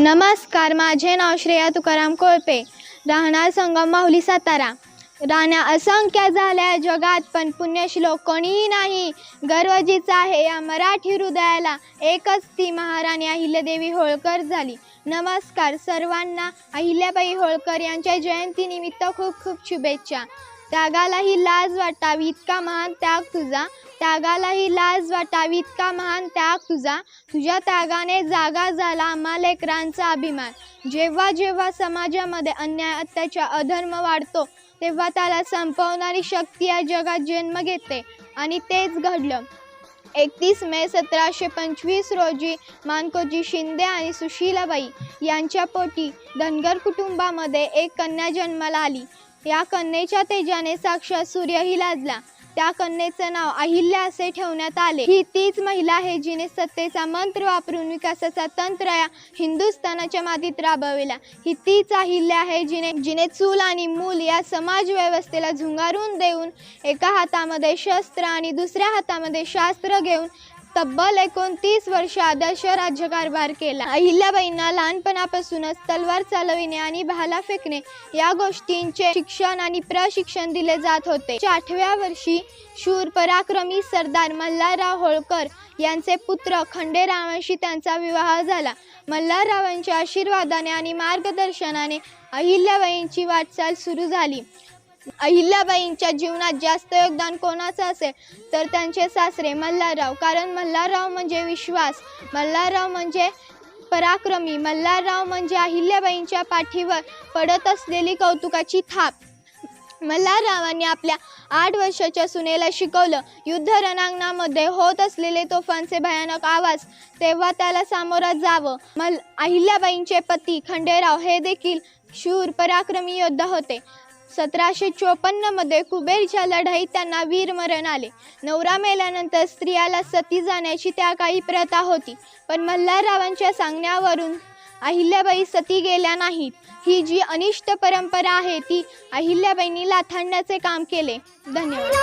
नमस्कार माझे नाव श्रेया तुकाराम कोळपे. राहणार संगम माहुली सातारा. राण्या असंख्य झाल्या जगात पण पुण्यश्लोक कोणीही नाही. गर्वजीचा आहे या मराठी हृदयाला. एकच ती महाराणी अहिल्यादेवी होळकर झाली. नमस्कार सर्वांना. अहिल्याबाई होळकर यांच्या जयंतीनिमित्त खूप खूप शुभेच्छा. त्यागालाही लाज वाटावी इतका महान त्याग तुझा. त्यागालाही लाज वाटावी इतका महान त्याग तुझा. तुझ्या त्यागाने जागा झाला आम्हा लेकरांचा अभिमान. जेव्हा जेव्हा समाजामध्ये अन्याय अत्याचार अधर्म वाढतो तेव्हा त्याला संपवणारी शक्ती या जगात जन्म घेते. आणि तेच घडलं. एकतीस मे सतराशे पंचवीस रोजी मानकोजी शिंदे आणि सुशीलाबाई यांच्या पोटी धनगर कुटुंबामध्ये एक कन्या जन्माला आली. या कन्येच्या तेजाने साक्षात सूर्यही लाजला. त्या कन्येचं नाव अहिल्या असे ठेवण्यात आले. ही तीच महिला आहे जिने सत्तेचा मंत्र वापरून विकासाचा तंत्र या हिंदुस्थानाच्या मातीत राबविला. ही तीच अहिल्या आहे जिने जिने चूल आणि मूल या समाज व्यवस्थेला झुंगारून देऊन एका हातामध्ये शस्त्र आणि दुसऱ्या हातामध्ये शास्त्र घेऊन तब्बल एकोणतीस वर्ष आदर्श राज्यकारभार केला. अहिल्याबाईंना लहानपणापासूनच तलवार चालविणे आणि भाला फेकणे या गोष्टींचे शिक्षण आणि प्रशिक्षण दिले जात होते. आठव्या वर्षी शूर पराक्रमी सरदार मल्हारराव होळकर यांचे पुत्र खंडेरावांशी त्यांचा विवाह झाला. मल्हाररावांच्या आशीर्वादाने आणि मार्गदर्शनाने अहिल्याबाईंची वाटचाल सुरू झाली. अहिल्याबाईंच्या जीवनात जास्त योगदान कोणाचं असेल तर त्यांचे सासरे मल्हारराव. कारण मल्हारराव म्हणजे विश्वास मल्हारराव म्हणजे पराक्रमी मल्हारराव म्हणजे अहिल्याबाईंच्या पाठीवर पडत असलेली कौतुकाची थाप. मल्हाररावांनी आपल्या आठ वर्षाच्या सुनेला शिकवलं युद्ध रणांगणामध्ये होत असलेले तोफांचे भयानक आवाज तेव्हा त्याला सामोरं जावं. मल अहिल्याबाईंचे पती खंडेराव हे देखील शूर पराक्रमी योद्धा होते. सतराशे चोपन्नमध्ये कुबेरच्या लढाईत त्यांना वीरमरण आले. नवरा मेल्यानंतर स्त्रियाला सती जाण्याची त्या काही प्रथा होती पण मल्हाररावांच्या सांगण्यावरून अहिल्याबाई सती गेल्या नाहीत. ही जी अनिष्ट परंपरा आहे ती अहिल्याबाईंनी लाथांडण्याचे काम केले. धन्यवाद.